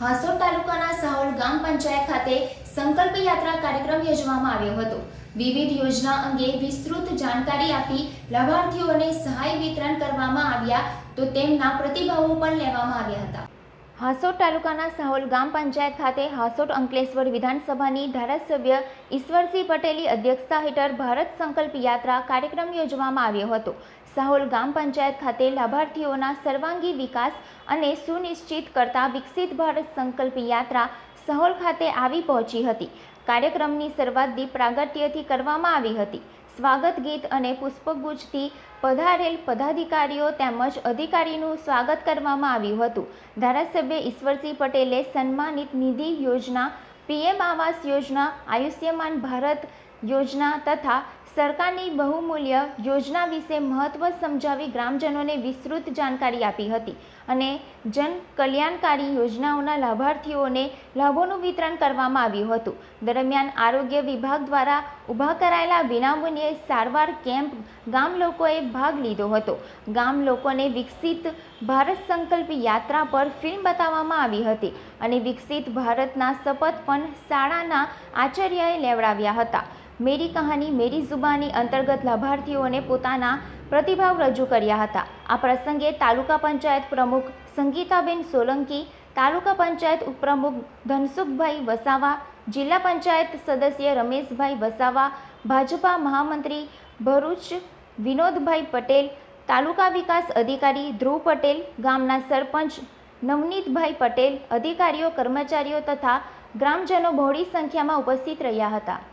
હાસોડ તાલુકાના સાહોલ ગ્રામ પંચાયત ખાતે સંકલ્પ યાત્રા કાર્યક્રમ યોજવામાં આવ્યો હતો. વિવિધ યોજના અંગે વિસ્તૃત જાણકારી આપી લાભાર્થીઓને સહાય વિતરણ કરવામાં આવ્યા તો તેમના પ્રતિભાવો પણ લેવામાં આવ્યા હતા. હાસોડ તાલુકાના સાહોલ ગ્રામ પંચાયત ખાતે હાસોટ અંકલેશ્વર વિધાનસભાની ધારાસભ્ય ઈશ્વરસિંહ પટેલની અધ્યક્ષતા હેઠળ ભારત સંકલ્પ યાત્રા કાર્યક્રમ યોજવામાં આવ્યો હતો. સાહોલ ગ્રામ પંચાયત ખાતે લાભાર્થીઓના સર્વાંગી વિકાસ અને સુનિશ્ચિત કરતા વિકસિત ભારત સંકલ્પ યાત્રા સહોલ ખાતે આવી પહોંચી હતી. કાર્યક્રમની શરૂઆત દીપ પ્રાગટ્યથી કરવામાં આવી હતી. સ્વાગત ગીત અને પુષ્પગુચ્છથી પધારેલ પદાધિકારીઓ તેમજ અધિકારીનું સ્વાગત કરવામાં આવ્યું હતું. ધારાસભ્ય ઈશ્વરસિંહ પટેલે સન્માનિત નિધિ યોજના, પીએમ આવાસ યોજના, આયુષ્યમાન ભારત યોજના તથા સરકારની બહુમૂલ્ય યોજના વિશે મહત્વ સમજાવી ગ્રામજનોને વિસ્તૃત જાણકારી આપી હતી અને જન કલ્યાણકારી યોજનાઓના લાભાર્થીઓને લાભોનું વિતરણ કરવામાં આવ્યું હતું. દરમિયાન આરોગ્ય વિભાગ દ્વારા ઊભા કરાયેલા વિનામૂલ્યે સારવાર કેમ્પ ગામ લોકોએ ભાગ લીધો હતો. ગામ લોકોને વિકસિત ભારત સંકલ્પ યાત્રા પર ફિલ્મ બતાવવામાં આવી હતી અને વિકસિત ભારતના શપથ પણ શાળાના આચાર્યએ લેવડાવ્યા હતા. મેરી કહાની, મેરી જુબાની અંતર્ગત લાભાર્થીઓને પોતાના પ્રતિભાવ રજૂ કર્યા હતા. આ પ્રસંગે તાલુકા પંચાયત પ્રમુખ સંગીતાબેન સોલંકી, તાલુકા પંચાયત ઉપપ્રમુખ ધનસુખભાઈ વસાવા, જિલ્લા પંચાયત સદસ્ય રમેશભાઈ વસાવા, ભાજપા મહામંત્રી ભરૂચ વિનોદભાઈ પટેલ, તાલુકા વિકાસ અધિકારી ધ્રુવ પટેલ, ગામના સરપંચ નવનીતભાઈ પટેલ, અધિકારીઓ, કર્મચારીઓ તથા ગ્રામજનો બહોળી સંખ્યામાં ઉપસ્થિત રહ્યા હતા.